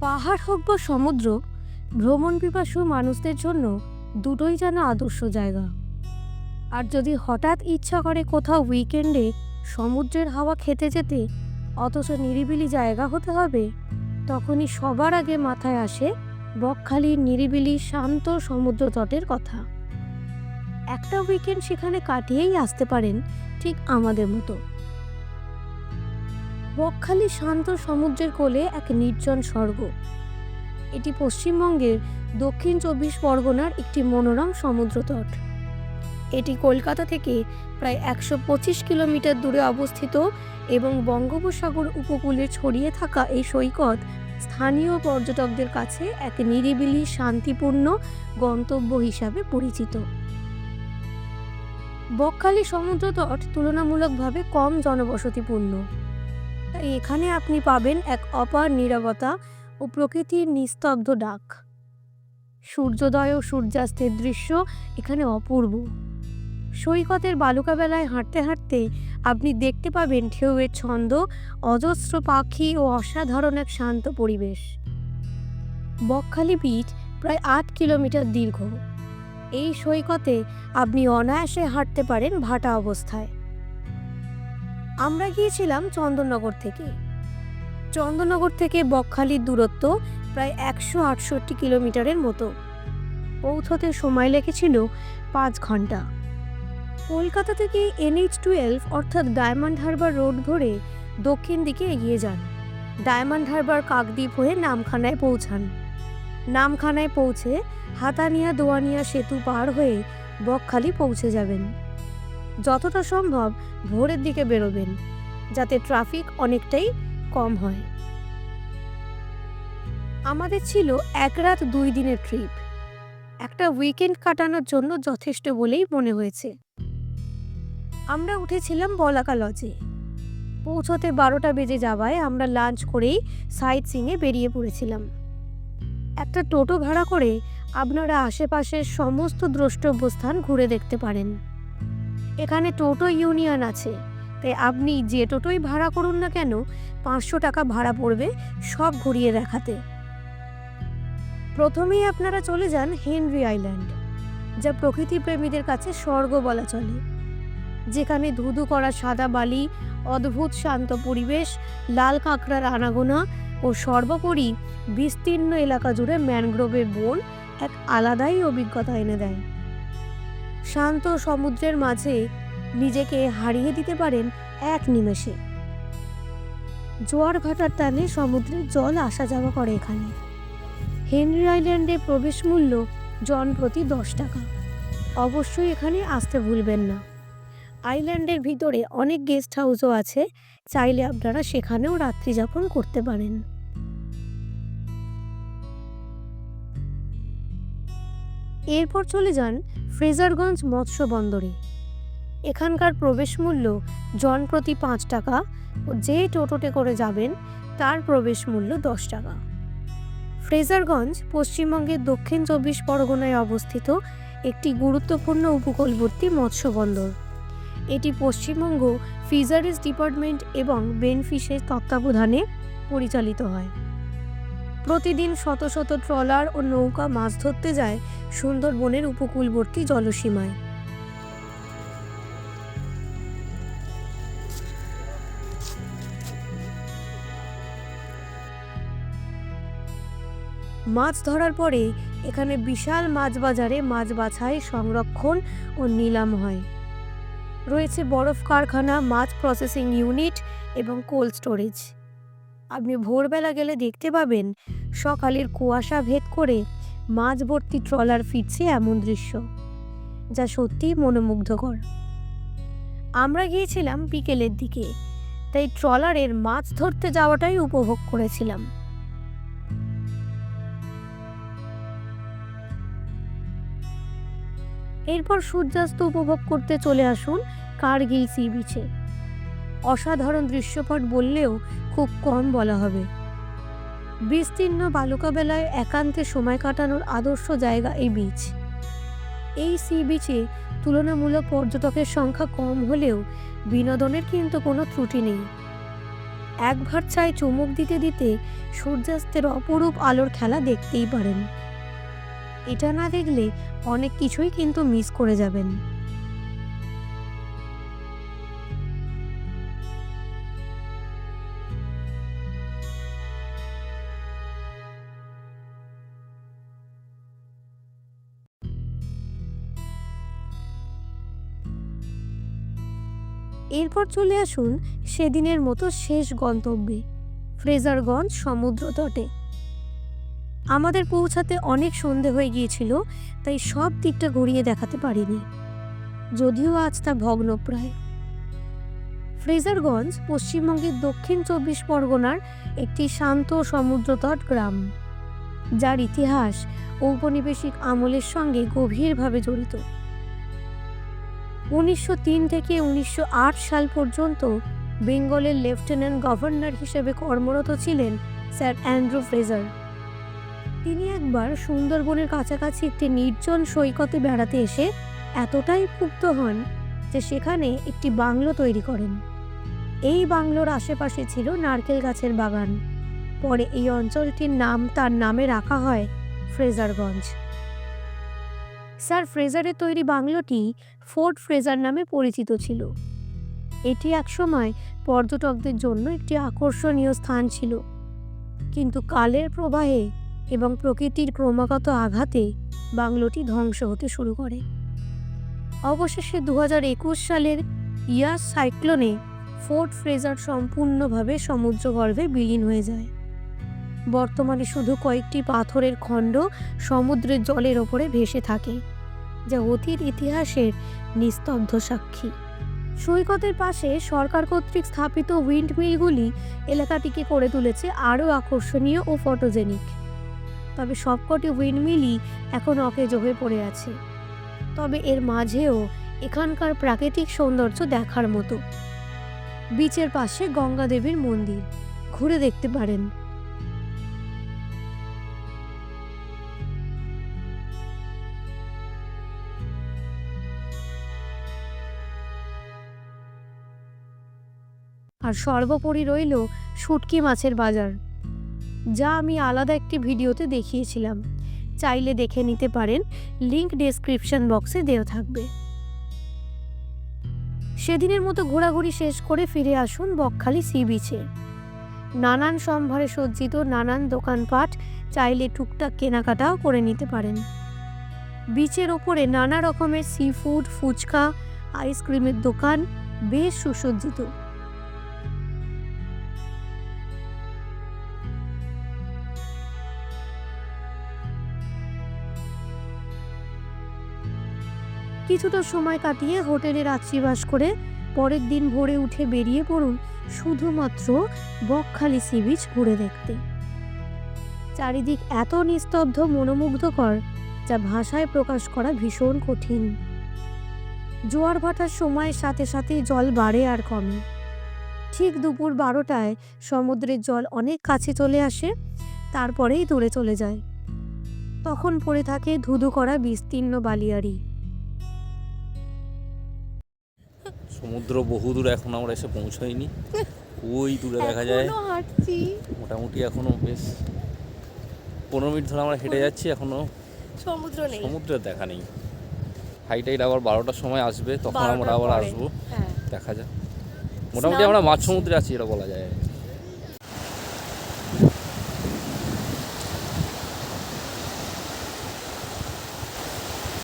পাহাড় হোক বা সমুদ্র, ভ্রমণ পিপাসু মানুষদের জন্য দুটোই যেন আদর্শ জায়গা। আর যদি হঠাৎ ইচ্ছা করে কোথাও উইকেন্ডে সমুদ্রের হাওয়া খেতে যেতে অথচ নিরিবিলি জায়গা হতে হবে, তখনই সবার আগে মাথায় আসে বকখালির নিরিবিলি শান্ত সমুদ্র তটের কথা। একটা উইকেন্ড সেখানে কাটিয়েই আসতে পারেন ঠিক আমাদের মতো। বকখালি শান্ত সমুদ্রের কোলে এক নির্জন স্বর্গ। এটি পশ্চিমবঙ্গের দক্ষিণ চব্বিশ পরগনার একটি মনোরম সমুদ্রতট এটি কলকাতা থেকে প্রায় একশো পঁচিশ কিলোমিটার দূরে অবস্থিত এবং বঙ্গোপসাগর উপকূলে ছড়িয়ে থাকা এই সৈকত স্থানীয় পর্যটকদের কাছে এক নিরিবিলি, শান্তিপূর্ণ গন্তব্য হিসাবে পরিচিত। বকখালি সমুদ্রতট তুলনামূলকভাবে কম জনবসতিপূর্ণ। এখানে আপনি পাবেন এক অপার নীরবতা ও প্রকৃতির নিস্তব্ধ ডাক। সূর্যোদয় ও সূর্যাস্তের দৃশ্য এখানে অপূর্ব। সৈকতের বালুকা বেলায় হাঁটতে হাঁটতে আপনি দেখতে পাবেন ঢেউয়ের ছন্দ, অজস্র পাখি ও অসাধারণ এক শান্ত পরিবেশ। বকখালি বিচ প্রায় আট কিলোমিটার দীর্ঘ। এই সৈকতে আপনি অনায়াসে হাঁটতে পারেন ভাটা অবস্থায়। আমরা গিয়েছিলাম চন্দননগর থেকে। চন্দননগর থেকে বকখালির দূরত্ব প্রায় একশো আটষট্টি কিলোমিটারের মতো। পৌঁছতে সময় লেগেছিল পাঁচ ঘণ্টা। কলকাতা থেকে এনএইচ টুয়েলভ অর্থাৎ ডায়মন্ড হারবার রোড ধরে দক্ষিণ দিকে এগিয়ে যান। ডায়মন্ড হারবার কাকদ্বীপ হয়ে নামখানায় পৌঁছান। নামখানায় পৌঁছে হাতানিয়া দোয়ানিয়া সেতু পার হয়ে বকখালি পৌঁছে যাবেন। যতটা সম্ভব ভোরের দিকে বেরোবেন, যাতে ট্রাফিক অনেকটাই কম হয়। আমাদের ছিল এক রাত দুই দিনের ট্রিপ। একটা উইকেন্ড কাটানোর জন্য যথেষ্ট বলেই মনে হয়েছে। আমরা উঠেছিলাম বলাকা লজে। পৌঁছতে বারোটা বেজে যাওয়ায় আমরা লাঞ্চ করেই সাইট সিংয়ে বেরিয়ে পড়েছিলাম। একটা টোটো ভাড়া করে আপনারা আশেপাশের সমস্ত দ্রষ্টব্য স্থান ঘুরে দেখতে পারেন। এখানে টোটো ইউনিয়ন আছে। তাই আপনি যে টোটোই ভাড়া করুন না কেন, পাঁচশো টাকা ভাড়া পড়বে সব ঘুরিয়ে দেখাতে। প্রথমেই আপনারা চলে যান হেনরি আইল্যান্ড, যা প্রকৃতি প্রেমীদের কাছে স্বর্গ বলা চলে। যেখানে ধুধু করা সাদা বালি, অদ্ভুত শান্ত পরিবেশ, লাল কাঁকড়ার আনাগোনা ও সর্বোপরি বিস্তীর্ণ এলাকা জুড়ে ম্যানগ্রোভের বন এক আলাদাই অভিজ্ঞতা এনে দেয়। শান্ত সমুদ্রের মাঝে নিজেকে হারিয়ে দিতে পারেন এক নিমেষে। জোয়ার ভাটার টানে সমুদ্রের জল আসা যাওয়া করে এখানে। হেনরি আইল্যান্ডে প্রবেশ মূল্য জন প্রতি দশ টাকা। অবশ্যই এখানে আসতে ভুলবেন না। আইল্যান্ডের ভিতরে অনেক গেস্ট হাউসও আছে, চাইলে আপনারা সেখানেও রাত্রি যাপন করতে পারেন। এরপর চলে যান ফ্রেজারগঞ্জ মৎস্য বন্দরে। এখানকার প্রবেশ মূল্য জন প্রতি পাঁচ টাকা ও যে টোটোতে করে যাবেন তার প্রবেশ মূল্য দশ টাকা। ফ্রেজারগঞ্জ পশ্চিমবঙ্গের দক্ষিণ চব্বিশ পরগনায় অবস্থিত একটি গুরুত্বপূর্ণ উপকূলবর্তী মৎস্য বন্দর। এটি পশ্চিমবঙ্গ ফিশারিজ ডিপার্টমেন্ট এবং বেনফিশের তত্ত্বাবধানে পরিচালিত হয়। প্রতিদিন শত শত ট্রলার ও নৌকা মাছ ধরতে যায় সুন্দরবনের উপকূলবর্তী জলসীমায়। মাছ ধরার পরে এখানে বিশাল মাছ বাজারে মাছ বাছাই, সংরক্ষণ ও নিলাম হয়। রয়েছে বরফ কারখানা, মাছ প্রসেসিং ইউনিট এবং কোল্ড স্টোরেজ। আপনি ভোরবেলা গেলে দেখতে পাবেন সকালের কুয়াশা ভেদ করে মাছ ভর্তি ট্রলার ফিরছে এমন দৃশ্য, যা সত্যিই মনোমুগ্ধকর। আমরা গিয়েছিলাম বিকেলের দিকে, তাই ট্রলারের মাছ ধরতে যাওয়াটাই উপভোগ করেছিলাম। এরপর সূর্যাস্ত উপভোগ করতে চলে আসুন কার্গিল সি বিচে। অসাধারণ দৃশ্যপট বললেও খুব কম বলা হবে। বিস্তীর্ণ বালুকা বেলায় একান্তে সময় কাটানোর আদর্শ জায়গা এই বিচ এই সি বিচে তুলনামূলক পর্যটকের সংখ্যা কম হলেও বিনোদনের কিন্তু কোনো ত্রুটি নেই। এক ভার চায় চুমুক দিতে দিতে সূর্যাস্তের অপরূপ আলোর খেলা দেখতেই পারেন। এটা না দেখলে অনেক কিছুই কিন্তু মিস করে যাবেন। এরপর চলে আসুন সেদিনের মতো শেষ গন্তব্যে, ফ্রেজারগঞ্জ সমুদ্র তটে। আমাদের পৌঁছাতে অনেক সন্ধে হয়ে গিয়েছিল, তাই সব দিকটা ঘুরিয়ে দেখাতে পারিনি। যদিও আজ তা ভগ্নপ্রায়। ফ্রেজারগঞ্জ পশ্চিমবঙ্গের দক্ষিণ চব্বিশ পরগনার একটি শান্ত সমুদ্রতট গ্রাম, যার ইতিহাস ঔপনিবেশিক আমলের সঙ্গে গভীরভাবে জড়িত। উনিশশো তিন থেকে উনিশশো আট সাল পর্যন্ত বেঙ্গলের লেফটেন্যান্ট গভর্নর হিসেবে কর্মরত ছিলেন স্যার অ্যান্ড্রু ফ্রেজার। তিনি একবার সুন্দরবনের কাছাকাছি একটি নির্জন সৈকতে বেড়াতে এসে এতটাই ক্ষুব্ধ হন যে সেখানে একটি বাংলো তৈরি করেন। এই বাংলোর আশেপাশে ছিল নারকেল গাছের বাগান। পরে এই অঞ্চলটির নাম তার নামে রাখা হয় ফ্রেজারগঞ্জ। স্যার ফ্রেজারের তৈরি বাংলোটি ফোর্ট ফ্রেজার নামে পরিচিত ছিল। এটি একসময় পর্যটকদের জন্য একটি আকর্ষণীয় স্থান ছিল। কিন্তু কালের প্রবাহে এবং প্রকৃতির ক্রমাগত আঘাতে বাংলোটি ধ্বংস হতে শুরু করে। অবশেষে দু সালের ইয়াস সাইক্লোনে ফোর্ট ফ্রেজার সম্পূর্ণভাবে সমুদ্রগর্ভে বিলীন হয়ে যায়। বর্তমানে শুধু কয়েকটি পাথরের খণ্ড সমুদ্রের জলের ওপরে ভেসে থাকে, যা অতীত ইতিহাসের নিস্তব্ধ সাক্ষী। সৈকতের পাশে সরকার কর্তৃক স্থাপিত উইন্ড মিলগুলি এলাকাটিকে করে তুলেছে আরও আকর্ষণীয় ও ফটোজেনিক। তবে সবকটি উইন্ড মিলই এখন অকেজো হয়ে পড়ে আছে। তবে এর মাঝেও এখানকার প্রাকৃতিক সৌন্দর্য দেখার মতো। বিচের পাশে গঙ্গা দেবীর মন্দির। ঘুরে দেখতে পারেন। আর সর্বোপরি রইল শুটকি মাছের বাজার, যা আমি আলাদা একটি ভিডিওতে দেখিয়েছিলাম। চাইলে দেখে নিতে পারেন, লিংক ডেসক্রিপশন বক্সে দেওয়া থাকবে। সেদিনের মতো ঘোরাঘুরি শেষ করে ফিরে আসুন বকখালি সি বিচে। নানান সম্ভারে সজ্জিত নানান দোকানপাট চাইলে টুকটাক কেনাকাটাও করে নিতে পারেন। বিচের ওপরে নানা রকমের সি ফুড, ফুচকা, আইসক্রিমের দোকান বেশ সুসজ্জিত। কিছুটা সময় কাটিয়ে হোটেলে রাত্রিবাস করে পরের দিন ভোরে উঠে বেরিয়ে পড়ুন শুধুমাত্র বকখালি সি বিচ ঘুরে দেখতে। চারিদিক এত নিস্তব্ধ মনোমুগ্ধকর যা ভাষায় প্রকাশ করা ভীষণ কঠিন। জোয়ার ভাটার সময়ের সাথে সাথে জল বাড়ে আর কমে। ঠিক দুপুর বারোটায় সমুদ্রের জল অনেক কাছে চলে আসে, তারপরেই দূরে চলে যায়। তখন পড়ে থাকে ধুধু করা বিস্তীর্ণ বালিয়াড়ি। সমুদ্র বহু দূরে এখন আমরা এসে পৌঁছাইনি। ওই দূরে দেখা যায়। মোটামুটি এখনও বেশ পনেরো মিনিট ধরে আমরা হেঁটে যাচ্ছি এখনও সমুদ্র নেই। সমুদ্রের দেখা নেই। হাই টাইট আবার বারোটার সময় আসবে তখন আমরা আবার আসব। হ্যাঁ। দেখা যাক। মোটামুটি আমরা মাছ সমুদ্রে আছি এটা বলা যায়।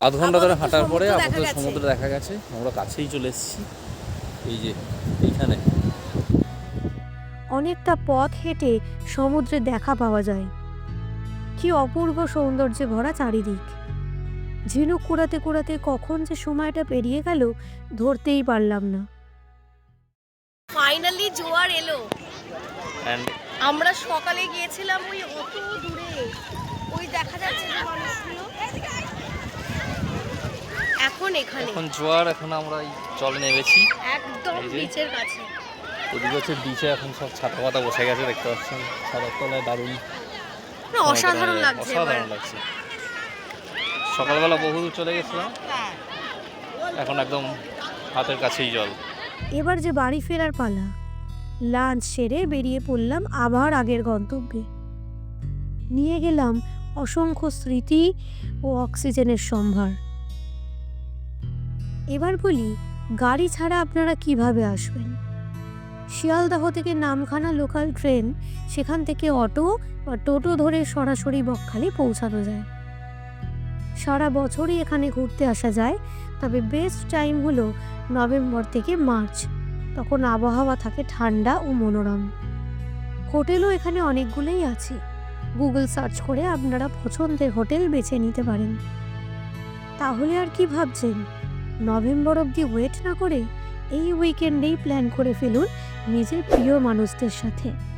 আধ ঘণ্টা ধরে হাঁটার পরে আপাতত সমুদ্র দেখা গেছে। আমরা কাছেই চলে এসেছি। এই যে এইখানে। অনেকটা পথ হেঁটে সমুদ্রে দেখা পাওয়া যায়। কি অপূর্ব সৌন্দর্যে ভরা চারিদিক। ঝিনুক কুড়াতে কুড়াতে কখন যে সময়টা পেরিয়ে গেল ধরতেই পারলাম না। ফাইনালি জোয়ার এলো। আমরা সকালে গিয়েছিলাম ওই অত দূরে। ওই দেখা যাচ্ছে যে মানুষগুলো এখন এখানে। এখন জোয়ার এখন আমরা জলে নেমেছি। একদম। নিচের কাছে। ওদিকে হচ্ছে বিচে এখন সব ছাতা পাতা বসে গেছে দেখতে পাচ্ছেন। ছাতার তলায় দারুণ না, অসাধারণ লাগছে অসাধারণ লাগছে। সকালবেলা বহু দূর চলে গেছিলাম। এখন একদম হাতের কাছেই জল। এবার যে বাড়ি ফেরার পালা লাঞ্চ সেরে বেরিয়ে পড়লাম আবার আগের গন্তব্যে। নিয়ে গেলাম অসংখ্য স্মৃতি ও অক্সিজেনের সম্ভার। এবার বলি, গাড়ি ছাড়া আপনারা কীভাবে আসবেন? শিয়ালদহ থেকে নামখানা লোকাল ট্রেন, সেখান থেকে অটো বা টোটো ধরে সরাসরি বকখালি পৌঁছানো যায়। সারা বছরই এখানে ঘুরতে আসা যায়, তবে বেস্ট টাইম হলো নভেম্বর থেকে মার্চ। তখন আবহাওয়া থাকে ঠান্ডা ও মনোরম। হোটেলও এখানে অনেকগুলোই আছে। গুগল সার্চ করে আপনারা পছন্দের হোটেল বেছে নিতে পারেন। তাহলে আর কি ভাবছেন? নভেম্বর অবধি ওয়েট না করে এই উইকেন্ডেই প্ল্যান করে ফেলুন নিজের প্রিয় মানুষদের সাথে।